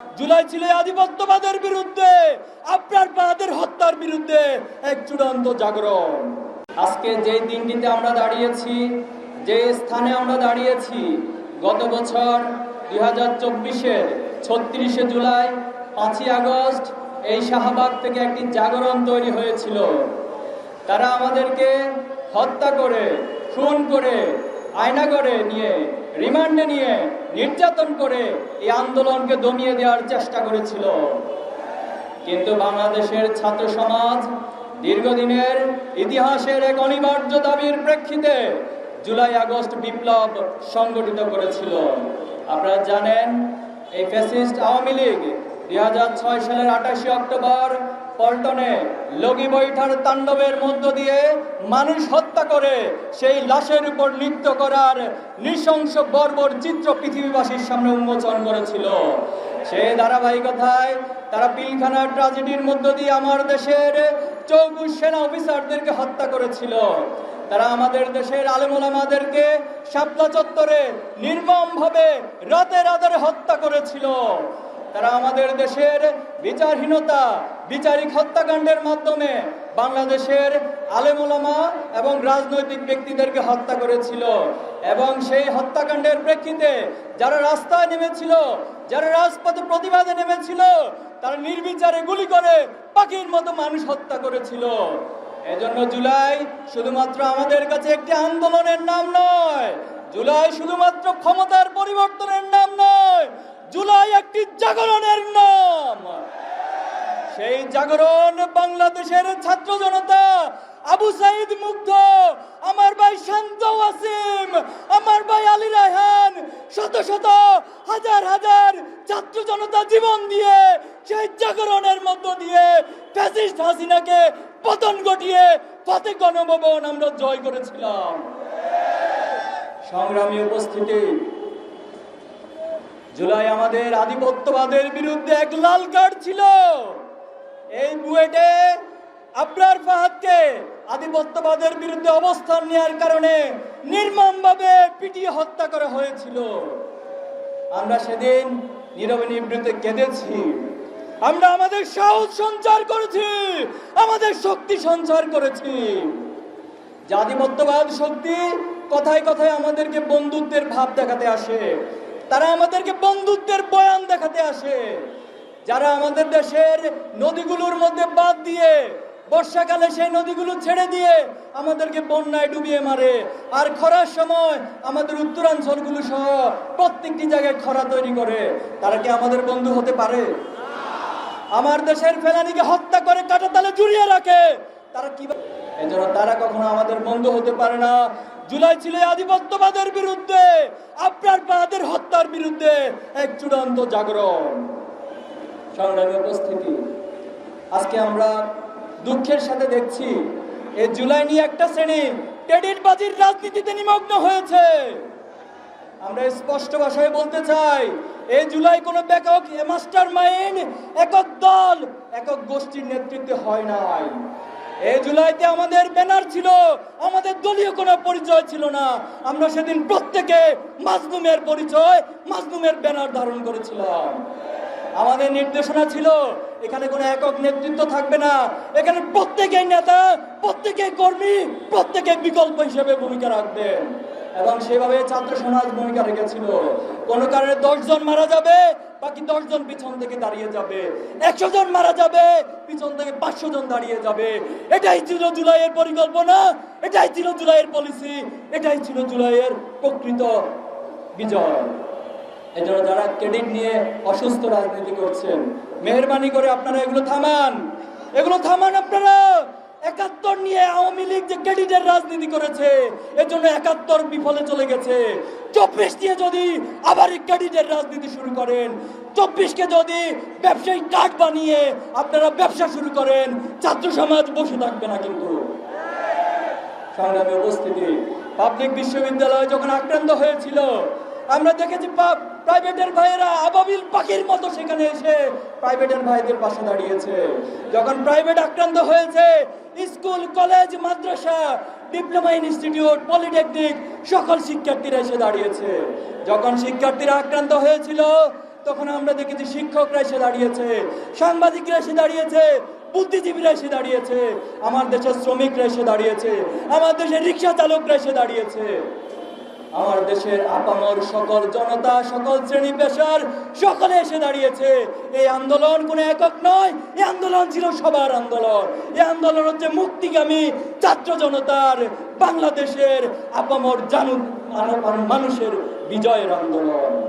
জুলাই ছিল আধিপত্যবাদের বিরুদ্ধে, আপনার পাহাদের হত্যার বিরুদ্ধে এক চূড়ান্ত জাগরণ। আজকে যে দিনটিতে আমরা দাঁড়িয়েছি, যে স্থানে আমরা দাঁড়িয়েছি, গত বছর দুই হাজার চব্বিশের ছত্রিশে জুলাই, পাঁচই আগস্ট, এই শাহবাগ থেকে একটি জাগরণ তৈরি হয়েছিল। তারা আমাদেরকে হত্যা করে, খুন করে, আয়না করে নিয়ে, রিমান্ডে নিয়ে নির্যাতন করে এই আন্দোলনকে দমিয়ে দেওয়ার চেষ্টা করেছিল। কিন্তু বাংলাদেশের ছাত্র সমাজ দীর্ঘদিনের ইতিহাসের এক অনিবার্য দাবির প্রেক্ষিতে জুলাই, আগস্ট বিপ্লব সংগঠিত করেছিল। আপনারা জানেন, এই ফ্যাসিস্ট আওয়ামী লীগ দুই হাজার ছয় সালের আঠাশে অক্টোবর পল্টনে লগি বৈঠার তাণ্ডবের মধ্য দিয়ে মানুষ হত্যা করে, সেই লাশের উপর নৃত্য করার নৃশংস বর্বর চিত্র পৃথিবীবাসীর সামনে উন্মোচন করেছিল। সেই ধারাবাহিকতায় তারা পিলখানার ট্রাজেডির মধ্য দিয়ে আমার দেশের চৌকুশ সেনা অফিসারদেরকে হত্যা করেছিল। তারা আমাদের দেশের আলেমুলামাদেরকে শাপলা চত্বরে নির্মমভাবে রাতে রাতে হত্যা করেছিল। তারা আমাদের দেশের বিচারহীনতা, বিচারিক হত্যাকাণ্ডের মাধ্যমে বাংলাদেশের আলেমুলামা এবং রাজনৈতিক ব্যক্তিদেরকে হত্যা করেছিল। এবং সেই হত্যাকাণ্ডের প্রেক্ষিতে যারা রাস্তায় নেমেছিল, যারা রাজপথে প্রতিবাদে নেমেছিল, তারা নির্বিচারে গুলি করে পাখির মতো মানুষ হত্যা করেছিল। এজন্য জুলাই শুধুমাত্র আমাদের কাছে একটি আন্দোলনের নাম নয়, জুলাই শুধুমাত্র ক্ষমতার পরিবর্তনের নাম নয় জুলাই একটি জাগরণের নাম। সেই জাগরণ বাংলাদেশের ছাত্র জনতা, আবু সাইদ মুগ্ধ, আমার ভাই শান্ত ওয়াসিম, আমার ভাই আলী রায়হান, শত শত হাজার হাজার ছাত্র জনতা জীবন দিয়ে সেই জাগরণের মধ্য দিয়ে ফ্যাসিস্ট হাসিনাকে পতন ঘটিয়ে ফতে গণভবন আমরা জয় করেছিলাম। সংগ্রামী উপস্থিতি জুলাই আমাদের আধিপত্যবাদের বিরুদ্ধে এক লাল কার্ড ছিল। এই বুয়েটে আপনার ফাহাদকে আধিপত্যবাদের বিরুদ্ধে অবস্থান নেওয়ার কারণে নির্মমভাবে পিটিয়ে হত্যা করা হয়েছিল। আমরা সেদিন নীরবে নিবৃতে কেঁদেছি। আমরা আমাদের সাহস সঞ্চার করেছি, আমাদের শক্তি সঞ্চার করেছি। জাতিমত্যবাদ শক্তি কথায় কথায় আমাদেরকে বন্ধুত্বের ভাব দেখাতে আসে। তারা আমাদেরকে বন্ধুত্বের বয়ান দেখাতে আসে। যারা আমাদের দেশের নদীগুলোর মধ্যে বাদ দিয়ে বর্ষাকালে সেই নদীগুলো ছেড়ে দিয়ে আমাদেরকে বন্যায় ডুবিয়ে মারে। আর খরার সময় আমাদের উত্তরাঞ্চলগুলো সহ প্রত্যেকটি জায়গায় খরা তৈরি করে। তারা কি আমাদের বন্ধু হতে পারে? আমার দেশের ফেলানিকে হত্যা করে কাটাতালে জুড়িয়ে রাখে। তারা কি এজন্য তারা কখনো আমাদের বন্ধু হতে পারে না। জুলাই ছিল আধিপত্যবাদের বিরুদ্ধে, আপনার পাহাদের হত্যার বিরুদ্ধে এক চূড়ান্ত জাগরণ। সংগ্রামী উপস্থিতি। আজকে আমরা দুঃখের সাথে দেখছি এই জুলাই নিয়ে একটা শ্রেণি টেডির বাজির রাজনীতিতে নিমগ্ন হয়েছে। আমরা স্পষ্ট ভাষায় বলতে চাই এই জুলাই কোনো ব্যাকক মাস্টার মাইন্ড একক দল, একক গোষ্ঠীর নেতৃত্বে হয় নাই। এই জুলাইতে আমাদের ব্যানার ছিল, আমাদের দলীয় কোনো পরিচয় ছিল না। আমরা সেদিন প্রত্যেকে মাজলুমের পরিচয়, মাজলুমের ব্যানার ধারণ করেছিলাম। আমাদের নির্দেশনা ছিল, এখানে কোনো একক নেতৃত্ব থাকবে না। এখানে প্রত্যেকেই নেতা, প্রত্যেকেই কর্মী, প্রত্যেকে বিকল্প হিসেবে ভূমিকা রাখবেন। এবং সেভাবে ছাত্র সমাজ ভূমিকা রেখেছিল। কোনো কারণে দশজন মারা যাবে, বাকি দশজন পিছন থেকে দাঁড়িয়ে যাবে। একশো জন মারা যাবে, পিছন থেকে পাঁচশো জন দাঁড়িয়ে যাবে। এটাই ছিল জুলাইয়ের পরিকল্পনা, এটাই ছিল জুলাইয়ের পলিসি এটাই ছিল জুলাইয়ের প্রকৃত বিজয়। এজন্য যারা ক্রেডিট নিয়ে অসুস্থ রাজনীতি করছেন, মেহরবানি করে আপনারা এগুলো থামান। এগুলো থামান আপনারা। একাত্তর নিয়ে আওয়ামী লীগ যে ক্রেডিটের রাজনীতি করেছে এর জন্য একাত্তর বিফলে চলে গেছে। চব্বিশ নিয়ে যদি আবার এই ক্রেডিটের রাজনীতি শুরু করেন চব্বিশকে যদি ব্যবসায়ী কার্ড বানিয়ে আপনারা ব্যবসা শুরু করেন, ছাত্র সমাজ বসে থাকবে না কিন্তু। সংগ্রামী উপস্থিতি পাবলিক বিশ্ববিদ্যালয় যখন আক্রান্ত হয়েছিল আমরা দেখেছি প্রাইভেটের ভাইয়েরা আবাবিল পাখির মতো সেখানে এসে প্রাইভেটের ভাইদের পাশে দাঁড়িয়েছে। যখন প্রাইভেট আক্রান্ত হয়েছে, স্কুল, কলেজ, মাদ্রাসা ডিপ্লোমা ইনস্টিটিউট পলিটেকনিক সকল শিক্ষার্থীরা এসে দাঁড়িয়েছে। যখন শিক্ষার্থীরা আক্রান্ত হয়েছিল, তখন আমরা দেখেছি শিক্ষকরা এসে দাঁড়িয়েছে, সাংবাদিকরা এসে দাঁড়িয়েছে, বুদ্ধিজীবীরা এসে দাঁড়িয়েছে, আমার দেশের শ্রমিকরা এসে দাঁড়িয়েছে, আমার দেশের রিক্সা চালকরা এসে দাঁড়িয়েছে। আমার দেশের আপামর সকল জনতা, সকল শ্রেণি পেশার সকলে এসে দাঁড়িয়েছে। এই আন্দোলন কোনো একক নয়, এই আন্দোলন ছিল সবার আন্দোলন। এই আন্দোলন হচ্ছে মুক্তিগামী ছাত্র জনতার, বাংলাদেশের আপামর জানু মানুষের বিজয়ের আন্দোলন।